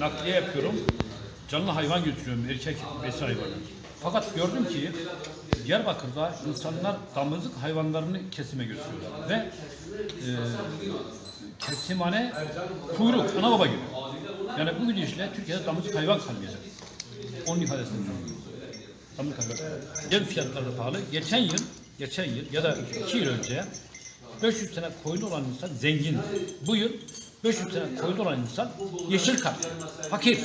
nakliye yapıyorum. Canlı hayvan götürüyorum, erkek besi hayvanı. Fakat gördüm ki Diyarbakır'da insanlar damızlık hayvanlarını kesime götürüyorlar ve e, kesimhane kuyruk, ana baba gibi. Yani bu gidişle Türkiye'de damızlık hayvan kalmayacak. Onun ifadesini söylüyorum. Damızlık hayvan. Yem fiyatları da pahalı. Geçen yıl, geçen yıl ya da iki yıl önce 500 sene koyun olan insan zengin. Bu yıl 500 sene koyun olan insan yeşil kart, fakir.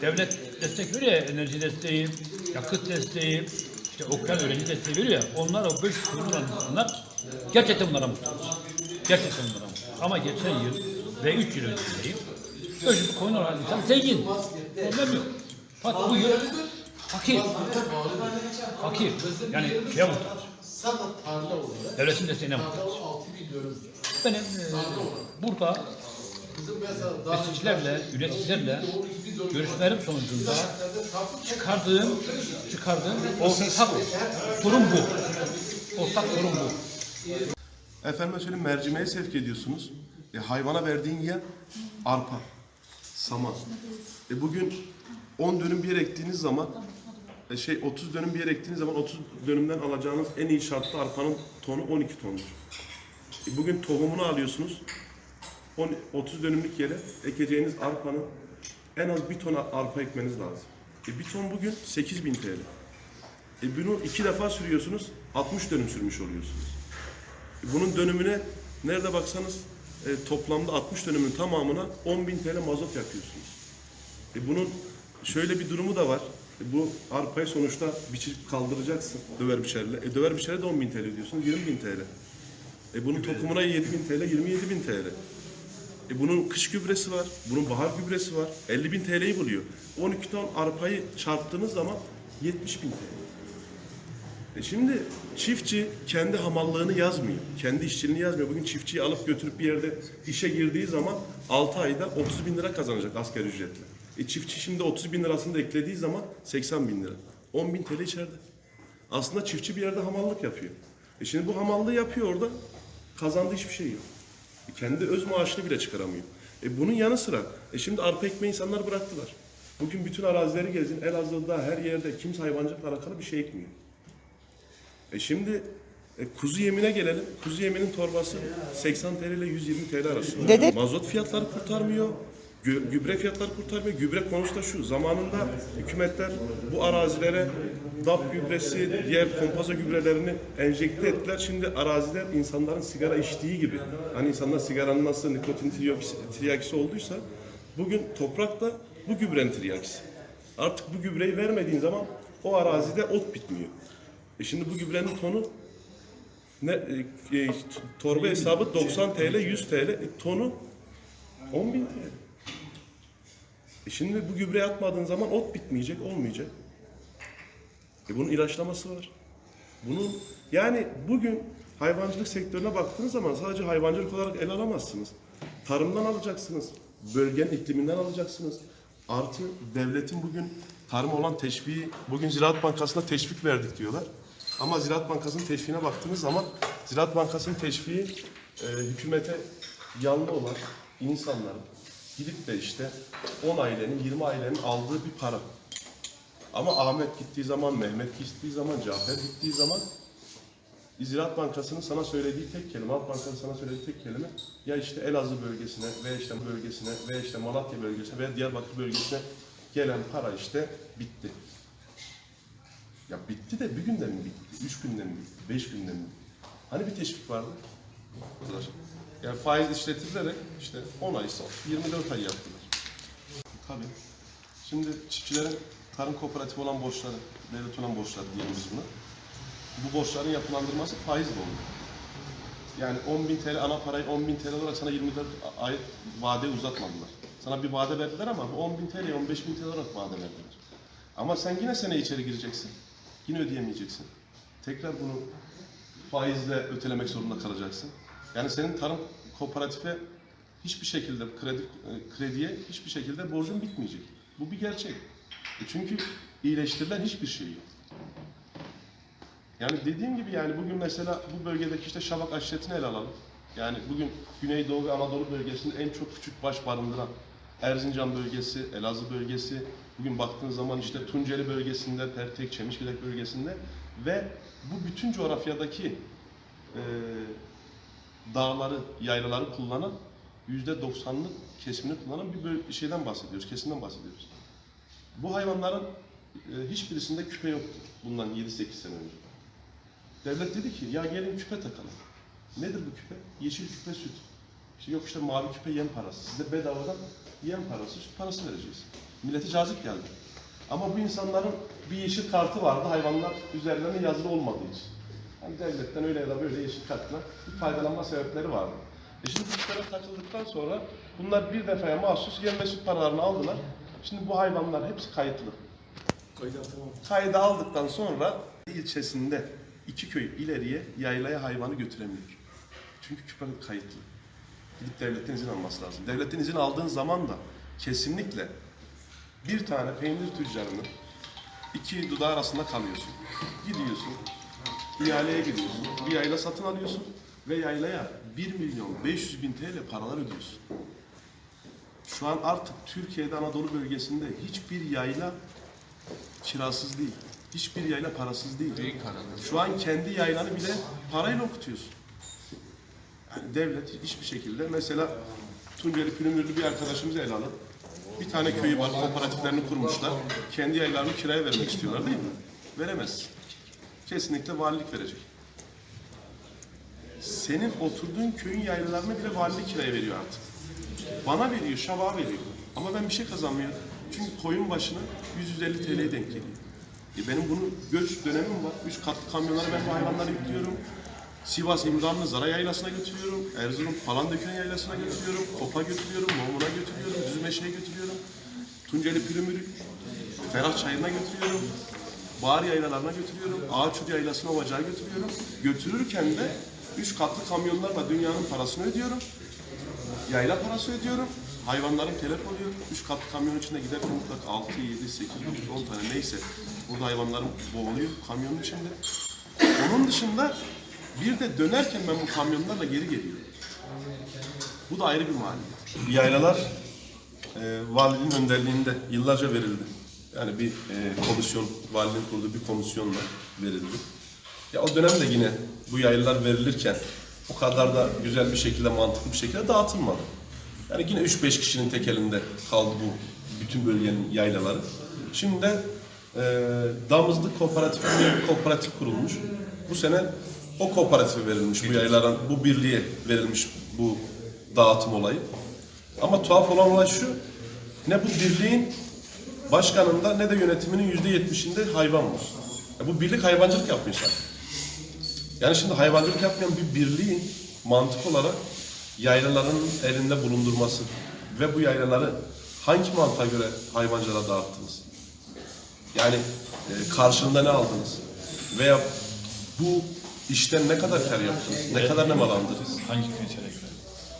Devlet destek veriyor ya, enerji desteği, yakıt desteği, işte okul öğrenci desteği veriyor ya, onlar o 500 koyun olan insanlar gerçekten bunlara muhtaç. Gerçekten bunlara muhtaç. Ama geçen yıl ve 3 yıl önce diyeyim, 500 koyun olan insan zengin. Problem yok. Fakat bu yıl fakir. Fakir. Yani şeye muhtaç. Devletin desteğine muhtaç. Benim e, burada besicilerle, üreticilerle görüşmelerim sonucunda çıkardığım, çıkardığım ortak sorun bu. Ortak sorun bu. Efendim söyleyeyim mercimeğe sevk ediyorsunuz. E, hayvana verdiğin yem arpa, saman. E, bugün 10 dönüm bir yer ektiğiniz zaman e, şey 30 dönüm bir yer ektiğiniz zaman 30 dönümden alacağınız en iyi şartlı arpanın tonu 12 tondur. E, bugün tohumunu alıyorsunuz. 10, 30 dönümlük yere ekeceğiniz arpanın en az bir ton arpa ekmeniz lazım. E, bir ton bugün 8000 TL. E, bunu iki defa sürüyorsunuz 60 dönüm sürmüş oluyorsunuz. Bunun dönümüne nerede baksanız e, toplamda 60 dönümün tamamına 10.000 TL mazot yakıyorsunuz. E, bunun şöyle bir durumu da var. E, bu arpayı sonuçta biçip kaldıracaksın döver biçerle. E, döver biçerle de 10.000 TL ödüyorsun 20.000 TL. E, bunun tokumuna 7.000 TL 27.000 TL. E, bunun kış gübresi var, bunun bahar gübresi var. 50.000 TL'yi buluyor. 12 ton arpayı çarptığınız zaman 70.000 TL. E şimdi çiftçi kendi hamallığını yazmıyor. Kendi işçiliğini yazmıyor. Bugün çiftçiyi alıp götürüp bir yerde işe girdiği zaman 6 ayda 30 bin lira kazanacak asgari ücretle. E çiftçi şimdi 30 bin lirasını da eklediği zaman 80 bin lira. 10 bin TL içeride. Aslında çiftçi bir yerde hamallık yapıyor. E şimdi bu hamallığı yapıyor orada. Kazandığı hiçbir şey yok. E kendi öz maaşını bile çıkaramıyor. E bunun yanı sıra e şimdi arpa ekmeği insanlar bıraktılar. Bugün bütün arazileri gezin. Elazığ'da her yerde kimse hayvancılıkla alakalı bir şey ekmiyor. E şimdi e, kuzu yemine gelelim. Kuzu yeminin torbası 80 TL ile 120 TL arasında. Dede- Mazot fiyatları kurtarmıyor. Gü- Gübre fiyatları kurtarmıyor. Gübre konusu da şu. Zamanında hükümetler bu arazilere DAP gübresi, diğer kompoza gübrelerini enjekte ettiler. Şimdi araziler insanların sigara içtiği gibi. Hani insanlar sigaranın nasıl nikotin triyakisi, olduysa bugün toprakta bu gübrenin triyakisi. Artık bu gübreyi vermediğin zaman o arazide ot bitmiyor. E şimdi bu gübrenin tonu ne e, e, torba hesabı 90 TL, 100 TL, e, tonu 10 bin TL. E şimdi bu gübreyi atmadığın zaman ot bitmeyecek, olmayacak. E bunun ilaçlaması var. Bunun yani bugün hayvancılık sektörüne baktığınız zaman sadece hayvancılık olarak ele alamazsınız. Tarımdan alacaksınız, bölgenin ikliminden alacaksınız. Artı devletin bugün tarım olan teşviği, bugün Ziraat Bankası'na teşvik verdik diyorlar. Ama Ziraat Bankası'nın teşviğine baktığınız zaman Ziraat Bankası'nın teşviği e, hükümete yanlı olan insanların gidip de işte 10 ailenin, 20 ailenin aldığı bir para. Ama Ahmet gittiği zaman, Mehmet gittiği zaman, Cafer gittiği zaman Ziraat Bankası'nın sana söylediği tek kelime, Halk Bankası sana söylediği tek kelime ya işte Elazığ bölgesine ve işte bölgesine ve işte Malatya bölgesine ve Diyarbakır bölgesine gelen para işte bitti. Ya bitti de bir günde mi bitti? Üç günde mi bitti? Beş günde mi bitti? Hani bir teşvik vardı? Arkadaşlar, Yani faiz işletilerek işte 10 ay sonra 24 ay yaptılar. Tabii. Şimdi çiftçilerin tarım kooperatifi olan borçları, devlet olan borçları diyelim biz buna. Bu borçların yapılandırması faizle oluyor. Yani 10 bin TL ana parayı 10 bin TL olarak sana 24 ay vade uzatmadılar. Sana bir vade verdiler ama bu 10 bin TL, 15 bin TL olarak vade verdiler. Ama sen yine sene içeri gireceksin. Yine ödeyemeyeceksin. Tekrar bunu faizle ötelemek zorunda kalacaksın. Yani senin tarım kooperatife hiçbir şekilde kredi e, krediye hiçbir şekilde borcun bitmeyecek. Bu bir gerçek. E çünkü iyileştirilen hiçbir şey yok. Yani dediğim gibi yani bugün mesela bu bölgedeki işte Şavak aşiretini ele alalım. Yani bugün Güneydoğu ve Anadolu bölgesinin en çok küçük baş barındıran Erzincan bölgesi, Elazığ bölgesi, bugün baktığın zaman işte Tunceli bölgesinde, Pertek, Çemişgedek bölgesinde ve bu bütün coğrafyadaki e, dağları, yaylaları kullanan %90'lık kesimini kullanan bir böl- şeyden bahsediyoruz, kesimden bahsediyoruz. Bu hayvanların e, hiçbirisinde küpe yoktu bundan 7-8 sene önce. Devlet dedi ki ya gelin küpe takalım. Nedir bu küpe? Yeşil küpe süt. İşte yok işte mavi küpe yem parası. Size bedavadan yem parası, süt parası vereceğiz. Millete cazip geldi. Ama bu insanların bir yeşil kartı vardı hayvanlar üzerlerine yazılı olmadığı için. Yani devletten öyle ya da böyle yeşil kartla faydalanma sebepleri vardı. E şimdi bu küpelere takıldıktan sonra bunlar bir defaya mahsus yem ve süt paralarını aldılar. Şimdi bu hayvanlar hepsi kayıtlı. Kayda aldıktan sonra ilçesinde iki köy ileriye yaylaya hayvanı götüremiyor. Çünkü küpe kayıtlı. Gidip devletten izin alması lazım. Devletten izin aldığın zaman da kesinlikle bir tane peynir tüccarının iki dudağı arasında kalıyorsun. Gidiyorsun, ihaleye gidiyorsun, bir yayla satın alıyorsun ve yaylaya 1 milyon 500 bin TL paralar ödüyorsun. Şu an artık Türkiye'de Anadolu bölgesinde hiçbir yayla kirasız değil. Hiçbir yayla parasız değil. Şu an kendi yaylanı bile parayla okutuyorsun. Yani devlet hiçbir şekilde mesela Tunceli Pülümürlü bir arkadaşımızı ele alıp bir tane köyü var, kooperatiflerini kurmuşlar. Kendi yaylarını kiraya vermek istiyorlar değil mi? Veremez. Kesinlikle valilik verecek. Senin oturduğun köyün yaylalarını bile valilik kiraya veriyor artık. Bana veriyor, şava veriyor. Ama ben bir şey kazanmıyorum. Çünkü koyun başına 150 TL'ye denk geliyor. E benim bunun göç dönemim var. Üç katlı kamyonlara ben bu hayvanları yüklüyorum. Sivas İmranlı Zara Yaylası'na götürüyorum. Erzurum Palandöken Yaylası'na götürüyorum. Kop'a götürüyorum. Momuna götürüyorum. Düzmeşe'ye götürüyorum. Tunceli Pülümürü Ferah Çayırı'na götürüyorum. Bağır yaylalarına götürüyorum. Ağaçur Yaylası'na Ovacağa götürüyorum. Götürürken de üç katlı kamyonlarla dünyanın parasını ödüyorum. Yayla parası ödüyorum. Hayvanlarım telef oluyor. Üç katlı kamyon içinde giderken mutlaka 6, 7, 8, 9, 10 tane neyse. Burada hayvanlarım boğuluyor kamyonun içinde. Onun dışında bir de dönerken ben bu kamyonlarla geri geliyorum. Bu da ayrı bir maliyet. Yaylalar e, valinin önderliğinde yıllarca verildi. Yani bir e, komisyon, valinin kurduğu bir komisyonla verildi. Ya o dönemde yine bu yaylalar verilirken o kadar da güzel bir şekilde, mantıklı bir şekilde dağıtılmadı. Yani yine 3-5 kişinin tek elinde kaldı bu bütün bölgenin yaylaları. Şimdi de e, Damızlık Kooperatifi diye bir kooperatif kurulmuş. Bu sene o kooperatife verilmiş bu yaylaların, bu birliğe verilmiş bu dağıtım olayı. Ama tuhaf olan olay şu, ne bu birliğin başkanında ne de yönetiminin yüzde yetmişinde hayvan var. Ya bu birlik hayvancılık zaten. Yani şimdi hayvancılık yapmayan bir birliğin mantık olarak yaylaların elinde bulundurması ve bu yaylaları hangi mantığa göre hayvancılığa dağıttınız? Yani e, karşılığında ne aldınız? Veya bu işten ne kadar kar yaptınız? Ne kadar ne mal aldınız? Hangi kritere göre?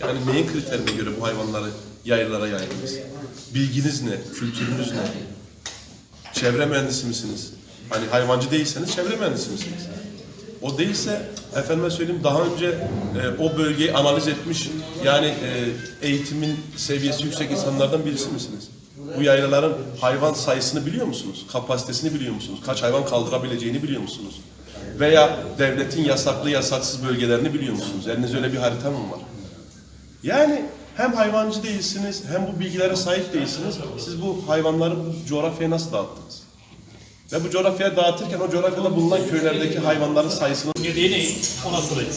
Yani neyin kriterine göre bu hayvanları yaylalara yaydınız? Bilginiz ne? Kültürünüz ne? Çevre mühendisi misiniz? Hani hayvancı değilseniz çevre mühendisi misiniz? O değilse efendime söyleyeyim daha önce e, o bölgeyi analiz etmiş yani e, eğitimin seviyesi yüksek insanlardan birisi misiniz? Bu yaylaların hayvan sayısını biliyor musunuz? Kapasitesini biliyor musunuz? Kaç hayvan kaldırabileceğini biliyor musunuz? Veya devletin yasaklı yasaksız bölgelerini biliyor musunuz? Elinizde öyle bir harita mı var? Yani hem hayvancı değilsiniz hem bu bilgilere sahip değilsiniz. Siz bu hayvanları coğrafyaya nasıl dağıttınız? Ve bu coğrafyaya dağıtırken o coğrafyada bulunan köylerdeki hayvanların sayısını Geriye neyin? Ona sorayım.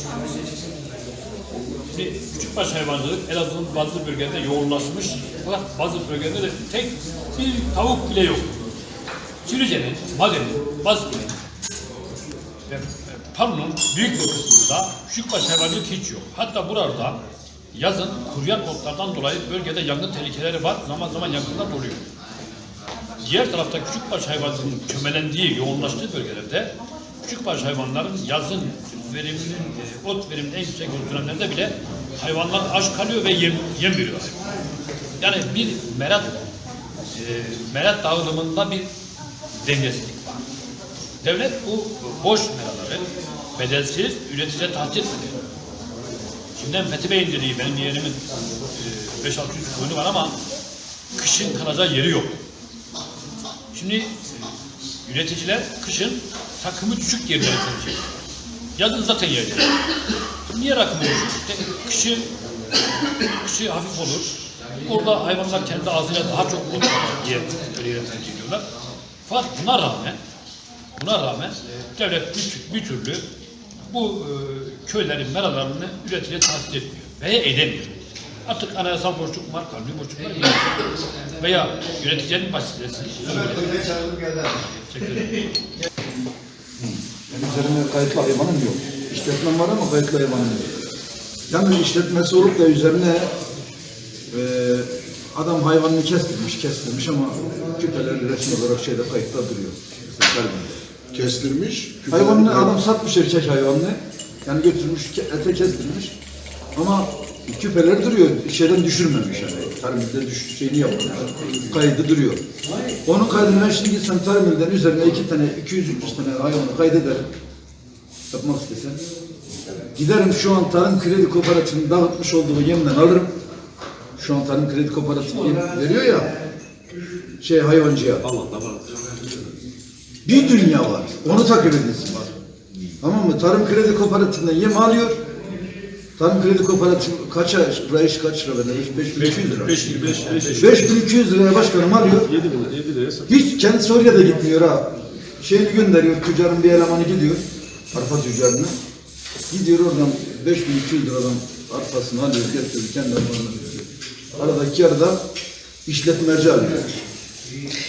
Şimdi küçükbaş hayvancılık Elazığ'ın bazı bölgelerinde yoğunlaşmış. Fakat bazı bölgelerde de tek bir tavuk bile yok. Sürüce'nin, Made'nin, Bazı'nın ve Pamu'nun büyük bir kısmında küçükbaş hayvancılık hiç yok. Hatta burada yazın kuruyan otlardan dolayı bölgede yangın tehlikeleri var. Zaman zaman yangınlar oluyor. Diğer tarafta küçükbaş hayvancılığın kömelendiği, yoğunlaştığı bölgelerde küçükbaş hayvanların yazın veriminin, e, ot veriminin en yüksek olduğu bile hayvanlar aç kalıyor ve yem, yem veriyor. Yani bir merat, e, merat dağılımında bir dengesizlik var. Devlet bu boş meraları bedelsiz üreticiye tahsis etmeli. Şimdiden Fethi Bey'in dediği, benim yeğenimin e, 5-600 koyunu var ama kışın kalacağı yeri yok. Şimdi e, üreticiler kışın takımı düşük yerlere tercih. Yazın zaten yer yok. Niye rakımı düşük? İşte kışı, kışı hafif olur. Orada hayvanlar kendi ağzıyla daha çok un yer, öyle yere tercih ediyorlar. Fakat buna rağmen buna rağmen e, devlet bir, bir türlü bu e, köylerin meralarını üreticiye tahsis etmiyor veya edemiyor. Artık anayasal boşluk var, kanuni boşluk var. Veya yöneticilerin. Yani üzerine kayıtlı hayvanım yok. İşletmem var ama kayıtlı hayvanım yok. Yani işletmesi olup da üzerine e, adam hayvanını kestirmiş, kestirmiş ama küpeleri resmi olarak şeyde kayıtta duruyor. Kestirmiş. Hayvanını adam satmış erkek hayvanını. Yani götürmüş, ete kestirmiş. Ama küpeler duruyor. Şeyden düşürmemiş yani. Tarımda düş şeyini yapmış. Kaydı duruyor. Onun kaydını ben şimdi gitsem tarımdan üzerine iki tane, 200 300 tane hayvanı kaydederim. Yapmak istesem. Giderim şu an Tarım Kredi Kooperatifinin dağıtmış olduğu yemden alırım. Şu an Tarım Kredi Kooperatifi veriyor ya. Şey hayvancıya. Bir dünya var. Onu takip edilsin. Tamam mı? Tarım Kredi Kooperatifinden yem alıyor. Tarım Kredi Kooperatif kaça, reis kaç lira verir? 5200 lira. 5200 liraya başkanım alıyor. 7 lira, 7 liraya Hiç kendisi oraya da gitmiyor ha. Şeyini gönderiyor, tüccarın bir elemanı gidiyor. Arpa tüccarına. Gidiyor oradan 5200 liradan arpasını alıyor, getiriyor, kendi arpasını getiriyor. Arada iki arada işletmeci alıyor.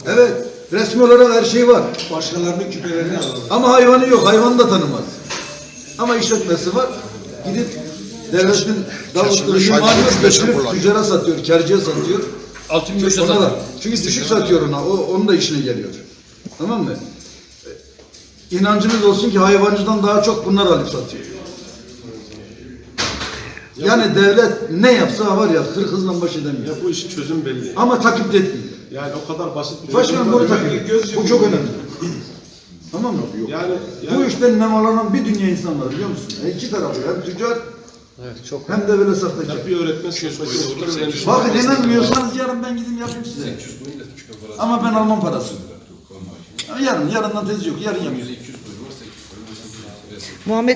Evet, resmi olarak her şey var. Başkalarının küpelerini alalım. Ama hayvanı yok, hayvanı da tanımaz. Ama işletmesi var. Gidip devletin alıyor, küpesi götürüp tüccara satıyor, kerciye satıyor. Altın gümüşe Ona da, zaten. çünkü düşük satıyor ona, o, onun da işine geliyor. Tamam mı? İnancınız olsun ki hayvancıdan daha çok bunlar alıp satıyor. Yani devlet ne yapsa var ya hır hızla baş edemiyor. Ya bu işin çözüm belli. Ama takip etmiyor. Yani o kadar basit bir Başkanım bunu takip ediyor. Bu çok önemli. Tamam mı? Yani, Bu yani işten nemalanan bir dünya insan var biliyor musun? E, iki tarafı hem tüccar hem de böyle sahtekar. bir öğretmen sınıfına götürür. Bakın inanmıyorsanız yarın ben gideyim yapayım size. Ama ben almam parasını. Yarın, yarından tezi yok. Yarın yapayım. Muhammed